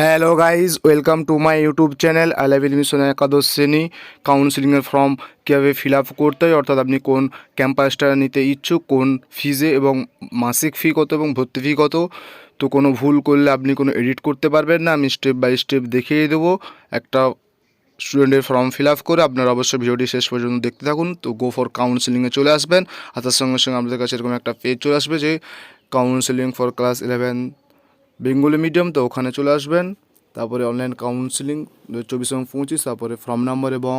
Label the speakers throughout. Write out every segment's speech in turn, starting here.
Speaker 1: Hello guys welcome to my YouTube channel love mission একাদশ শ্রেণি কাউন্সিলিংয়ের ফর্ম কীভাবে ফিল আপ করতে হয়, অর্থাৎ আপনি কোন ক্যাম্পাসটা নিতে ইচ্ছুক, কোন ফিজে এবং মাসিক ফি কত এবং ভর্তি ফি কত। তো কোনো ভুল করলে আপনি কোনো এডিট করতে পারবেন না, আমি স্টেপ বাই স্টেপ দেখিয়ে দেবো। একটা স্টুডেন্টের ফর্ম ফিল আপ করে আপনারা অবশ্যই ভিডিওটি শেষ পর্যন্ত দেখতে থাকুন। তো গো ফর কাউন্সিলিংয়ে চলে আসবেন। আর তার সঙ্গে সঙ্গে আপনাদের কাছে এরকম একটা পেজ চলে আসবে যে counselling for class eleven Bengali medium তো ওখানে চলে আসবেন, তারপরে অনলাইন কাউন্সিলিং চব্বিশ এবং পঁচিশ, তারপরে ফর্ম নাম্বার এবং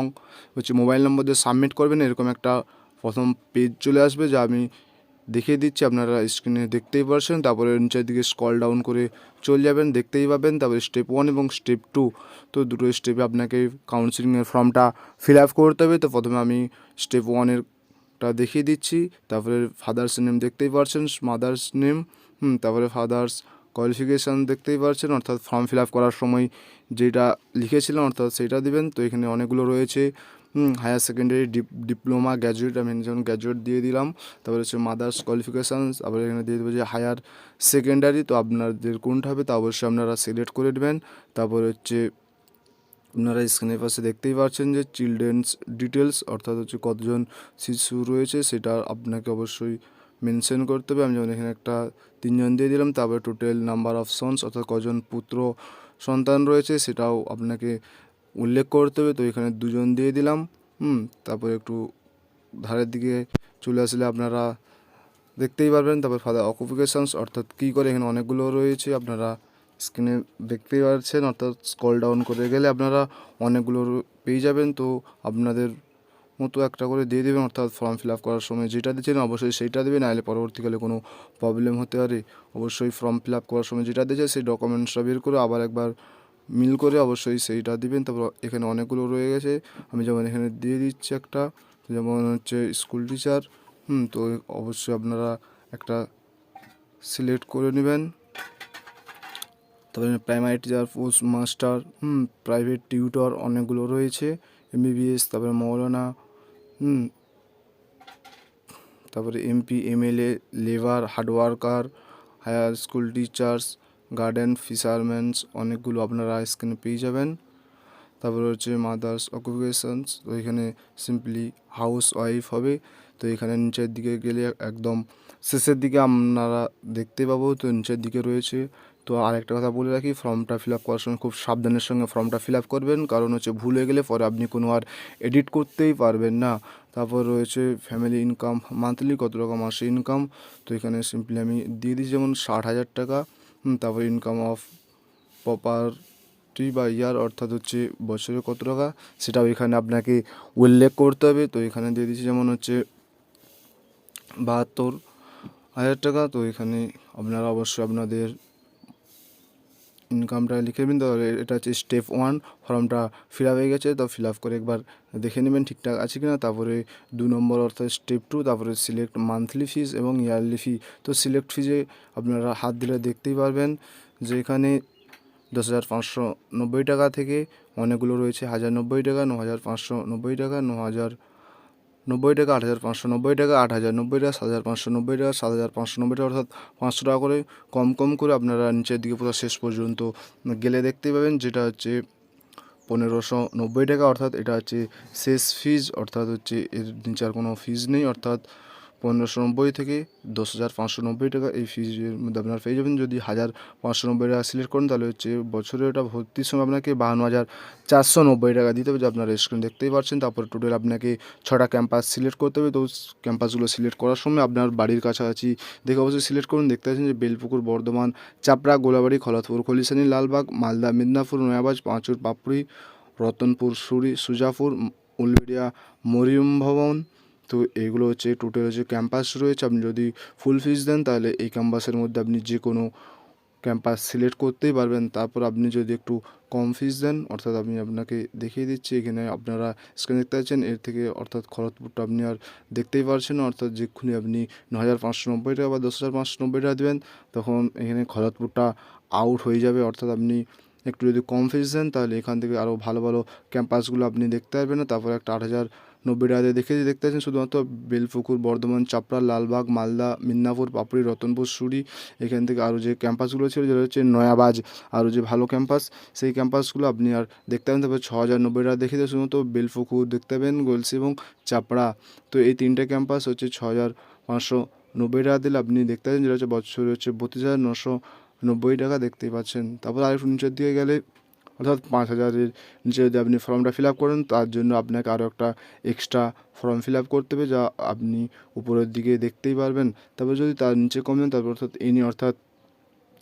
Speaker 1: হচ্ছে মোবাইল নম্বর দিয়ে সাবমিট করবেন, এরকম একটা প্রথম পেজ চলে আসবে যা আমি দেখিয়ে দিচ্ছি, আপনারা স্ক্রিনে দেখতেই পারছেন, তারপরে নিচের দিকে স্কল ডাউন করে চলে যাবেন, দেখতেই পাবেন, তারপরে স্টেপ ওয়ান এবং স্টেপ টু তো দুটো স্টেপে আপনাকে কাউন্সিলিংয়ের ফর্মটা ফিল আপ করতে হবে, তো প্রথমে আমি স্টেপ ওয়ানের টা দেখিয়ে দিচ্ছি, তারপরে ফাদার্স নেম দেখতেই পারছেন মাদার্স নেম তারপরে ফাদার্স কোয়ালিফিকেশান দেখতেই পারছেন, অর্থাৎ ফর্ম ফিল আপ করার সময় যেটা লিখেছিলেন, অর্থাৎ সেটা দিবেন। তো এখানে অনেকগুলো রয়েছে। হায়ার সেকেন্ডারি ডিপ্লোমা গ্র্যাজুয়েট আমি যেমন গ্র্যাজুয়েট দিয়ে দিলাম, তারপরে হচ্ছে মাদার্স কোয়ালিফিকেশান তারপরে এখানে দিয়ে দেবো যে হায়ার সেকেন্ডারি তো আপনাদের কোনটা হবে তা অবশ্যই আপনারা সিলেক্ট করে দেবেন। তারপরে হচ্ছে আপনারা স্ক্রিনের পাশে দেখতেই পাচ্ছেন যে চিলড্রেন্স ডিটেলস অর্থাৎ হচ্ছে কতজন শিশু রয়েছে, সেটা আপনাকে অবশ্যই মেনশন করতে হবে। আমি যেমন এখানে একটা তিনজন দিয়ে দিলাম, তারপরে টোটাল নাম্বার অফ সন্স অর্থাৎ কজন পুত্র সন্তান রয়েছে সেটাও আপনাকে উল্লেখ করতে হবে। তো এখানে দুজন দিয়ে দিলাম, হুম, তারপরে একটু ধারের দিকে চলে আসলে আপনারা দেখতেই পারবেন। তারপর ফাদার অকুপিকেশনস অর্থাৎ কী করে এখানে অনেকগুলো রয়েছে, আপনারা স্ক্রিনে দেখতেই পাচ্ছেন অর্থাৎ স্কল ডাউন করে গেলে আপনারা অনেকগুলো পেয়ে যাবেন। তো আপনাদের মতো একটা করে দিয়ে দেবেন, অর্থাৎ ফর্ম ফিল আপ করার সময় যেটা দিয়েছেন অবশ্যই সেইটা দেবেন, নাহলে পরবর্তীকালে কোনো প্রবলেম হতে পারে। অবশ্যই ফর্ম ফিল আপ করার সময় যেটা দিয়েছে সেই ডকুমেন্টসটা বের করে আবার একবার মিল করে অবশ্যই সেইটা দিবেন। তারপর এখানে অনেকগুলো রয়ে গেছে। আমি যেমন এখানে দিয়ে দিচ্ছি একটা, যেমন হচ্ছে স্কুল টিচার হুম, তো অবশ্যই আপনারা একটা সিলেক্ট করে নেবেন। তারপরে primary teacher post master hmm private tutor অনেকগুলো রয়েছে। এমবিবিএস তারপরে মৌলানা হুম। তারপরে MP, MLA, labour hard worker higher school teachers, garden, fisherman's, অনেকগুলো আপনারা স্ক্রিনে পেয়ে যাবেন। তারপরে হচ্ছে মাদার্স অকুপেশনস, তো এখানে সিম্পলি হাউস ওয়াইফ হবে। তো এখানে নিচের দিকে গেলে একদম শেষের দিকে আপনারা দেখতে পাবো, তো নিচের দিকে রয়েছে। তো আরেকটা কথা বলে রাখি, ফর্মটা ফিল আপ করার সময় খুব সাবধানের সঙ্গে ফর্মটা ফিল আপ করবেন। কারণ হচ্ছে ভুল হয়ে গেলে পরে আপনি কোনো আর এডিট করতেই পারবেন না। তারপর রয়েছে ফ্যামিলি ইনকাম মান্থলি কত টাকা মাসে ইনকাম তো এখানে সিম্পলি আমি দিয়ে দিই যেমন ষাট হাজার টাকা। তারপর ইনকাম অফ প্রপার্টি বা ইয়ার অর্থাৎ হচ্ছে বছরে কত টাকা? সেটাও এখানে আপনাকে উল্লেখ করতে হবে। তো এখানে দিয়ে দিচ্ছি, যেমন হচ্ছে বাহাত্তর হাজার টাকা। তো এখানে আপনারা অবশ্যই আপনাদের ইনকামটা লিখে নেবেন তাহলে এটা হচ্ছে স্টেপ ওয়ান ফর্মটা ফিল আপ হয়ে গেছে, তো ফিল আপ করে একবার দেখে নেবেন ঠিকঠাক আছে কিনা। তারপরে দু নম্বর অর্থাৎ স্টেপ টু তারপরে সিলেক্ট মান্থলি ফিস এবং ইয়ারলি ফি তো সিলেক্ট ফিজে আপনারা হাত দিলে দেখতেই পারবেন যে এখানে দশ হাজার পাঁচশো নব্বই টাকা থেকে অনেকগুলো রয়েছে, হাজার নব্বই টাকা, ন হাজার পাঁচশো নব্বই টাকা, ন হাজার নব্বই টাকা আট হাজার পাঁচশো নব্বই টাকা, আট হাজার নব্বই টাকা, সাত হাজার পাঁচশো নব্বই টাকা, সাত হাজার পাঁচশো নব্বই টাকা, অর্থাৎ পাঁচশো টাকা করে কম কম করে আপনারা নিচের দিকে পুরো শেষ পর্যন্ত গেলে দেখতে পাবেন যেটা হচ্ছে পনেরোশো নব্বই টাকা, অর্থাৎ এটা হচ্ছে শেষ ফিজ অর্থাৎ হচ্ছে এর নিচে আর কোনো ফিজ নেই, অর্থাৎ পনেরোশো নব্বই থেকে দশ হাজার পাঁচশো নব্বই টাকা এই ফিজের মধ্যে আপনারা পেয়ে যাবেন। যদি হাজার পাঁচশো নব্বই টাকা সিলেক্ট করেন, তাহলে হচ্ছে বছরে ওটা ভর্তির সময় আপনাকে বাহান্ন হাজার চারশো নব্বই টাকা দিতে হবে। যে আপনারা স্ক্রিন দেখতেই পাচ্ছেন, তারপরে টোটাল আপনাকে ছটা ক্যাম্পাস সিলেক্ট করতে হবে। তো ক্যাম্পাসগুলো সিলেক্ট করার সময় আপনার বাড়ির কাছাকাছি দেখে অবশ্যই সিলেক্ট করুন। দেখতে পাচ্ছেন যে বেলপুকুর, বর্ধমান, চাপড়া, গোলাবাড়ি খলাতপুর খলিশানি, লালবাগ, মালদা, মিদনাপুর, নয়াবাজ, পাঁচুর, পাপড়ি, রতনপুর, সুরি, সুজাপুর, উলবেড়িয়া, মরিয়ম ভবন তো এগুলো হচ্ছে টোটাল হচ্ছে ক্যাম্পাস রয়েছে, আপনি যদি ফুল ফিস দেন, তাহলে এই ক্যাম্পাসের মধ্যে আপনি যে কোনো ক্যাম্পাস সিলেক্ট করতেই পারবেন। তারপর আপনি যদি একটু কম ফিস দেন, অর্থাৎ আমি আপনাকে দেখিয়ে দিচ্ছি, এখানে আপনারা স্ক্রিন দেখতে পাচ্ছেন, এর থেকে অর্থাৎ খরচপুরটা আপনি আর দেখতেই পারছেন অর্থাৎ যেক্ষুনি আপনি ন হাজার পাঁচশো নব্বই টাকা বা দশ হাজার পাঁচশো নব্বই টাকা দেবেন, তখন এখানে খরচপুরটা আউট হয়ে যাবে। অর্থাৎ আপনি একটু যদি কম ফিস দেন, তাহলে এখান থেকে আরও ভালো ভালো ক্যাম্পাসগুলো আপনি দেখতে পারবেন তারপর একটা আট হাজার নব্বই দিয়ে দেখে দেখতে পাচ্ছেন, শুধুমাত্র বেলপুকুর, বর্ধমান, চাপড়া, লালবাগ, মালদা, মিদনাপুর, পাপড়ি, রতনপুর সুরি এখান থেকে আরও যে ক্যাম্পাসগুলো ছিল যেটা হচ্ছে নয়াবাজ, আরও যে ভালো ক্যাম্পাস, সেই ক্যাম্পাসগুলো আপনি আর দেখতে পাবেন। তারপর ছ হাজার নব্বই টাকা দেখে দিয়ে শুধুমাত্র বেলপুকুর দেখতে পাবেন, গলসি এবং চাপড়া। তো এই তিনটে ক্যাম্পাস হচ্ছে ছ হাজার পাঁচশো নব্বই টাকা দিলে আপনি দেখতে পাচ্ছেন, যেটা হচ্ছে বছরে হচ্ছে বত্রিশ হাজার নশো নব্বই টাকা দেখতেই পাচ্ছেন। তারপর আরেকটু নিচের দিকে গেলে অর্থাৎ পাঁচ হাজারের নিচে যদি আপনি ফর্মটা ফিল আপ করেন, তার জন্য আপনাকে আরও একটা এক্সট্রা ফর্ম ফিল আপ করতে হবে যা আপনি উপরের দিকে দেখতেই পারবেন। তারপর যদি তার নিচে কম দেন তারপর অর্থাৎ এনি অর্থাৎ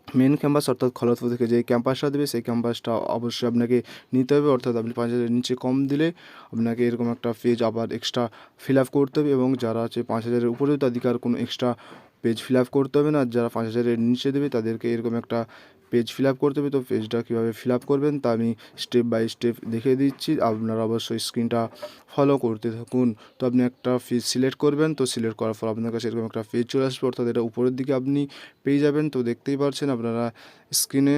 Speaker 1: মেন ক্যাম্পাস অর্থাৎ খলতপুর থেকে যে ক্যাম্পাসটা দেবে, সেই ক্যাম্পাসটা অবশ্যই আপনাকে নিতে হবে। অর্থাৎ আপনি পাঁচ হাজারের নিচে কম দিলে আপনাকে এরকম একটা পেজ আবার এক্সট্রা ফিল আপ করতে হবে এবং যারা আছে পাঁচ হাজারের উপরে তাদেরকে আর কোনো এক্সট্রা পেজ ফিল আপ করতে হবে না। যারা পাঁচ হাজারের নিচে দেবে, তাদেরকে এরকম একটা পেজ ফিল আপ করতে হবে। তো পেজটা কীভাবে ফিল আপ করবেন তা আমি স্টেপ বাই স্টেপ দেখিয়ে দিচ্ছি। আপনারা অবশ্যই স্ক্রিনটা ফলো করতে থাকুন। তো আপনি একটা পেজ সিলেক্ট করবেন। তো সিলেক্ট করার পর আপনার কাছে এরকম একটা পেজ চলে আসবে। অর্থাৎ এটা উপরের দিকে আপনি পেয়ে যাবেন। তো দেখতেই পাচ্ছেন আপনারা স্ক্রিনে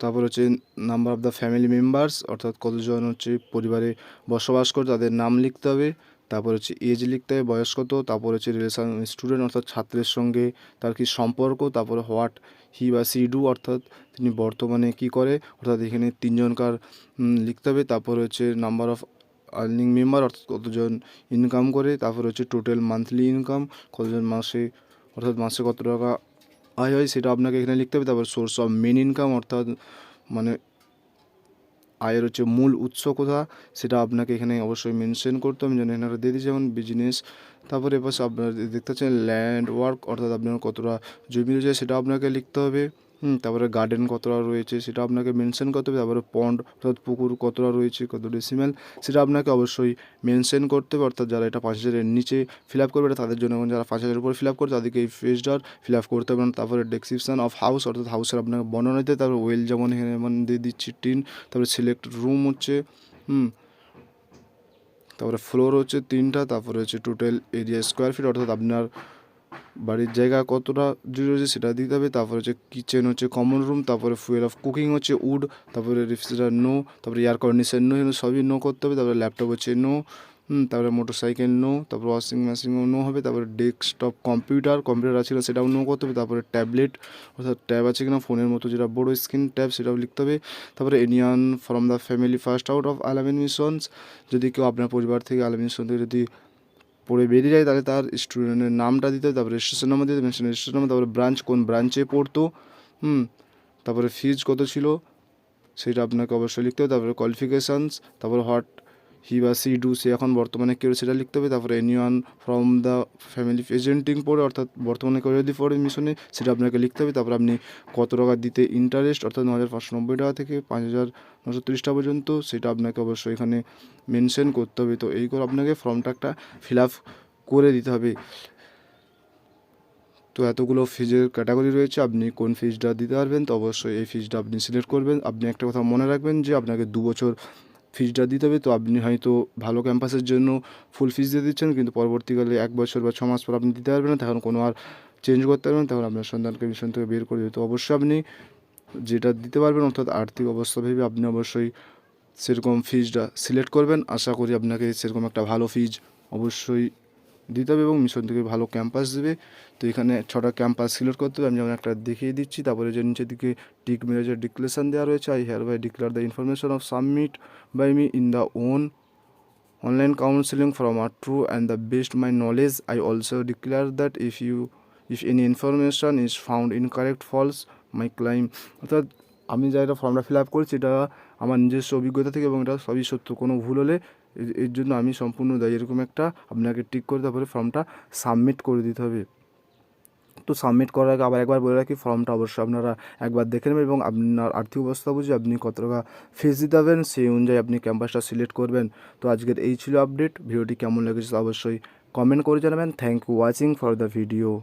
Speaker 1: তারপর হচ্ছে number of the family members অর্থাৎ কতজন হচ্ছে পরিবারে বসবাস করে, তাদের নাম লিখতে হবে। তারপর হচ্ছে এজ লিখতে হবে বয়স কত, তারপর হচ্ছে রিলেশন স্টুডেন্ট অর্থাৎ ছাত্রের সঙ্গে তার কি সম্পর্ক, তারপর হোয়াট হি বা সি ডু অর্থাৎ তিনি বর্তমানে কি করে, অর্থাৎ এখানে তিনজনকার লিখতে হবে। তারপর হচ্ছে নাম্বার অফ আর্নিং মেম্বার অর্থাৎ কতজন ইনকাম করে, তারপর হচ্ছে টোটাল মান্থলি ইনকাম কতজন মাসে, অর্থাৎ মাসে কত টাকা আয় হয়, সেটা আপনাকে এখানে লিখতে হবে। তারপর সোর্স অফ মেন ইনকাম অর্থাৎ মানে আয়ের হচ্ছে মূল উৎস কোথা, সেটা আপনাকে এখানে অবশ্যই মেনশন করতে হবে। যেন এখানে দিয়ে দিই যেমন বিজনেস তারপরে এবার আপনার দেখতে পাচ্ছেন ল্যান্ড ওয়ার্ক অর্থাৎ আপনার কতটা জমি রয়েছে সেটা আপনাকে লিখতে হবে। হুম, তারপরে গার্ডেন কতটা রয়েছে সেটা আপনাকে মেনশন করতে হবে, তারপরে পন্ড অর্থাৎ পুকুর কতটা রয়েছে, কত ডেসিমেল সেটা আপনাকে অবশ্যই মেনশন করতে হবে অর্থাৎ যারা এটা পাঁচ হাজারের নিচে ফিল আপ করবে এটা তাদের জন্য এবং যারা পাঁচ হাজারের উপর ফিল আপ করবে, তাদেরকে এই পেজটার ফিল আপ করতে হবে। তারপরে ডেসক্রিপশন অফ হাউস অর্থাৎ হাউসের আপনাকে বর্ণনা দিতে। তারপরে ওয়েল যেমন এখানে যেমন দিয়ে দিচ্ছি টিন তারপরে সিলেক্ট রুম হচ্ছে, হুম, তারপরে ফ্লোর হচ্ছে তিনটা, তারপরে হচ্ছে টোটাল এরিয়া স্কোয়ার ফিট অর্থাৎ আপনার বাড়ির জায়গা কতটা জুড়ে রয়েছে সেটা দিতে হবে। তারপরে হচ্ছে কিচেন হচ্ছে কমন রুম তারপরে ফুয়েল অফ কুকিং হচ্ছে উড তারপরে রেফ্রিজারেটার নো তারপরে এয়ার কন্ডিশন নো সবই নো করতে হবে। তারপরে ল্যাপটপ হচ্ছে নো তারপরে মোটর সাইকেল নো তারপরে ওয়াশিং মেশিনও নো হবে। তারপরে ডেস্কটপ কম্পিউটার কম্পিউটার আছে কিনা সেটাও নো করতে হবে। তারপরে ট্যাবলেট অর্থাৎ ট্যাব আছে কিনা ফোনের মতো যেটা বড় স্ক্রিন ট্যাব সেটাও লিখতে হবে। তারপরে anyone from the family first out of Al-Ameen missions যদি কেউ আপনার পরিবার থেকে আলামিন মিশন থেকে যদি পড়ে বেরিয়ে যায়, তাহলে তার স্টুডেন্টের নামটা দিতে তারপরে রেজিস্ট্রেশন নাম্বার দিতে হবে রেজিস্ট্রেশন নাম্বার তারপরে ব্রাঞ্চ কোন ব্রাঞ্চে পড়তো, হুম, তারপরে ফিজ কত ছিল, সেটা আপনাকে অবশ্যই লিখতে হবে, তারপরে কোয়ালিফিকেশানস তারপরে হোয়াট হি বা সি ডু সে এখন বর্তমানে কেউ সেটা লিখতে হবে। তারপরে এনিওয়ান ফ্রম দ্য ফ্যামিলি এজেন্টিং পড়ে অর্থাৎ বর্তমানে কেউ যদি পড়ে মিশনে সেটা আপনাকে লিখতে হবে। তারপরে আপনি কত টাকা দিতে ইন্টারেস্ট অর্থাৎ ন হাজার পাঁচশো নব্বই টাকা থেকে পাঁচ হাজার নশো তিরিশ টাকা পর্যন্ত, সেটা আপনাকে অবশ্যই এখানে মেনশন করতে হবে। তো এই করে আপনাকে ফর্মটা একটা ফিল আপ করে দিতে হবে। তো এতগুলো ফিজের ক্যাটাগরি রয়েছে, আপনি কোন ফিজটা দিতে পারবেন, তো অবশ্যই এই ফিজটা আপনি সিলেক্ট করবেন। আপনি একটা কথা মনে রাখবেন যে আপনাকে দু বছর ফিজটা দিতে হবে। তো আপনি হয়তো ভালো ক্যাম্পাসের জন্য ফুল ফিজ দিয়ে দিচ্ছেন, কিন্তু পরবর্তীকালে এক বছর বা ছ মাস পর আপনি দিতে পারবেন না, তখন কোনো আর চেঞ্জ করতে পারবেন তখন আপনার সন্তানকে মিশন থেকে বের করে দেবে তো অবশ্যই আপনি যেটা দিতে পারবেন, অর্থাৎ আর্থিক অবস্থা ভেবে আপনি অবশ্যই সেরকম ফিজটা সিলেক্ট করবেন। আশা করি আপনাকে সেরকম একটা ভালো ফিজ অবশ্যই দিতে হবে এবং মিশন থেকে ভালো ক্যাম্পাস দেবে। তো এখানে ছটা ক্যাম্পাস সিলেক্ট করতে হবে। আমি যেমন একটা দেখিয়ে দিচ্ছি, তারপরে যে নিচের দিকে টিক মেরেজের ডিক্লেশন দেওয়া রয়েছে, I hereby declare the information of submit by me in the own online counseling from a true and the best my knowledge i also declare that if you if any information is found incorrect false my claim অর্থাৎ আমি যা এটা ফর্মটা fill up করছি, এটা আমার নিজস্ব অভিজ্ঞতা থেকে এবং এটা সবই সত্য। কোনো ভুল হলে এর- জন্য আমি সম্পূর্ণ দায়ী। এরকম একটা আপনাকে টিক করে তারপরে ফর্মটা সাবমিট করে দিতে হবে। তো সাবমিট করার আগে আবার একবার বলে রাখি, ফর্মটা অবশ্যই আপনারা একবার দেখে নেবেন এবং আপনার আর্থিক অবস্থা বুঝে আপনি কত টাকা ফিস দিতে হবেন সেই অনুযায়ী আপনি ক্যাম্পাসটা সিলেক্ট করবেন। তো আজকের এই ছিল আপডেট ভিডিওটি কেমন লেগেছে অবশ্যই কমেন্ট করে জানাবেন। Thank you watching for the video